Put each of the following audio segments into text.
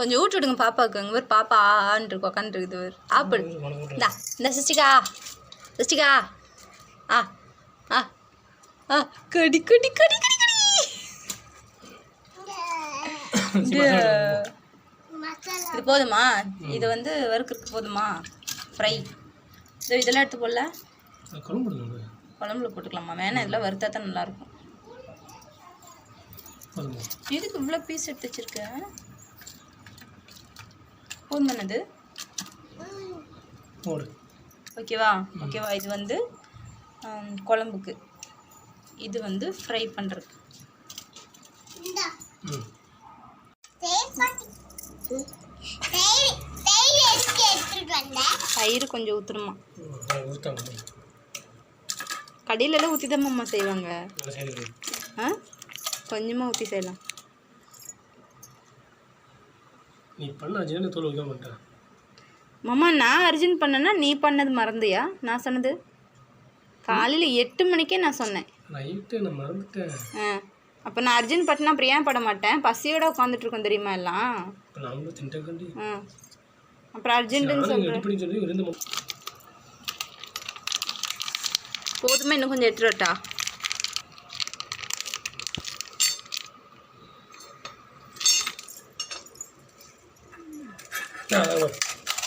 கொஞ்சம் ஊட்டி விடுங்க பாப்பாவுக்கு. அங்கே பேர் பாப்பா ஆன்னு இருக்கு உக்காந்துருக்குது பேர். ஆப்பிள் இந்தா இந்த சிஸ்டிகா. சிஸ்டிகா. ஆ ஆ ஆ கடி கடி கடி கடி கடி. இது இது போதுமா? இது வந்து வறுக்கிறதுக்கு போதுமா? ஃப்ரை இதோ இதெல்லாம் எடுத்து போடல. குழம்புல போட்டுக்கலாமா? வேணாம் இதெல்லாம் வறுத்தா தான் நல்லாயிருக்கும் எதுக்கு இவ்வளோ பீஸ் எடுத்து வச்சிருக்க? போதுமானது போடு. ஓகேவா ஓகேவா இது வந்து குழம்புக்கு. இது வந்து ஃப்ரை பண்ணுறது ம். தயிர் கொஞ்சம் ஊற்றணுமா கடையிலலாம் ஊற்றி தான் மாமா செய்வாங்க. ஆ? கொஞ்சமாக ஊற்றி செய்யலாம். நீ பண்ண தோல் வைக்க மாட்டேன் மாமா நான் அர்ஜென்ட் பண்ணேன்னா நீ பண்ணது மறந்தியா? நான் சொன்னது? காலையில் எட்டு மணிக்கே நான் சொன்னேன். நைட்டு நான் மறந்துட்டேன். ஆ. அப்போ நான் அர்ஜென்ட் பண்ணா அப்புறம் ஏன் பட மாட்டேன்? பசியோட உட்காந்துட்டு இருக்கோம் தெரியுமா எல்லாம்? ஆ. அப்புறம் அர்ஜென்ட்டுன்னு சொல்கிறேன் போதுமா இன்னும் கொஞ்சம் எடுத்துட்டு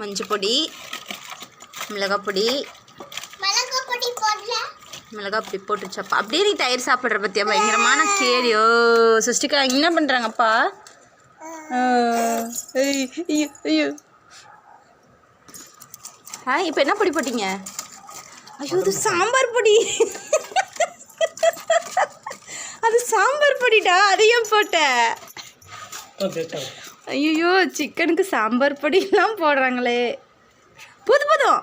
மஞ்சள் பொடி மிளகாய் பொடி மிளகாய் பொடி போட்டுருச்சாப்பா. அப்படியே நீ தயிர் சாப்பிட்ற பத்தியா? பயங்கரமான கேரியோ சிஸ்டிக்கா என்ன பண்ணுறாங்கப்பா ஐயோ ஐயோ. ஆ இப்போ என்ன பொடி போட்டீங்க? ஐயோ இது சாம்பார் பொடி. அது சாம்பார் பொடிடா. அதையும் போட்ட. ஐயோ சிக்கனுக்கு சாம்பார் பொடிலாம் போடுறாங்களே. போதும் போதும்.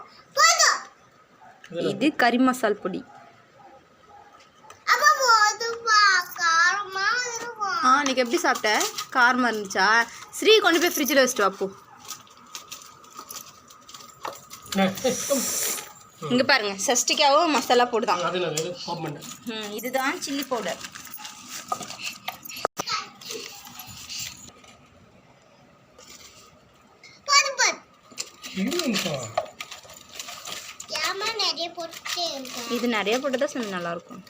இது கறி மசால் பொடி. ஆ இன்னைக்கு எப்படி சாப்பிட்ட? காரமாக இருந்துச்சா? ஸ்ரீ கொண்டு போய் ஃப்ரிட்ஜில் வச்சுட்டு வாப்போ இங்கே பாருங்க சஷ்டிக்காவும் மசாலா போடுதான். இதுதான் சில்லி பவுடர் இது நிறைய போட்டு தான் செஞ்சு நல்லாயிருக்கும்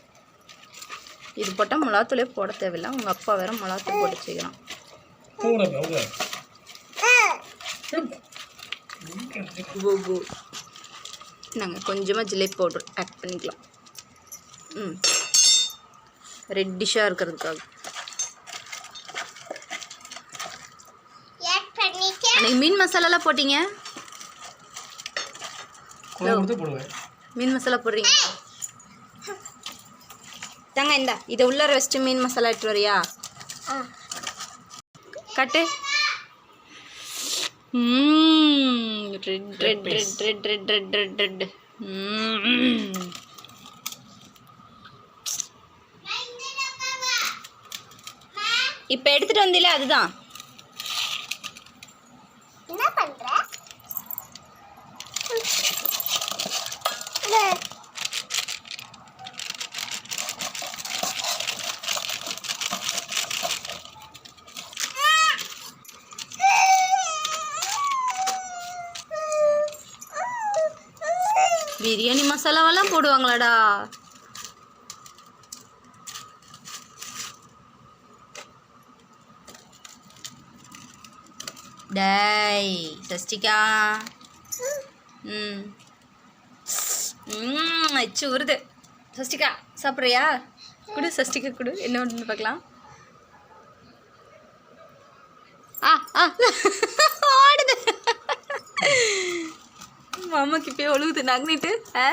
இது போட்டால் மிளகாத்தூளே போட தேவையில்லை. உங்கள் அப்பா வேற மிளகாத்தூள் போட்டு அவங்க கோகோ நாங்கள் கொஞ்சமாக ஜிலேபி பவுடர் ஆட் பண்ணிக்கலாம். ம். ரெட்டிஷாக இருக்கிறதுக்காக. அன்னைக்கு மீன் மசாலாலாம் போட்டீங்க? மீன் மசாலா போடுறீங்க தாங்க இந்தா இதை உள்ளார வச்சுட்டு மீன் மசாலா எடுத்து வரியா? கட்டு. Red red red red red red red red இப்போ எடுத்துட்டு வந்தில அதுதான். என்ன பண்ற? பிரியாணி மசாலாவெல்லாம் போடுவாங்களாடா? டேய் சஷ்டிகா. ம். ம் அச்சு வருது சஷ்டிகா சாப்பிட்றியா? குடு சஷ்டிகா குடு. என்ன ஒன்று பார்க்கலாம். ஆ ஆ. ஓடுது. மாமாக்கு இப்போ ஒழுகுது நகனிட்டு. ஆ?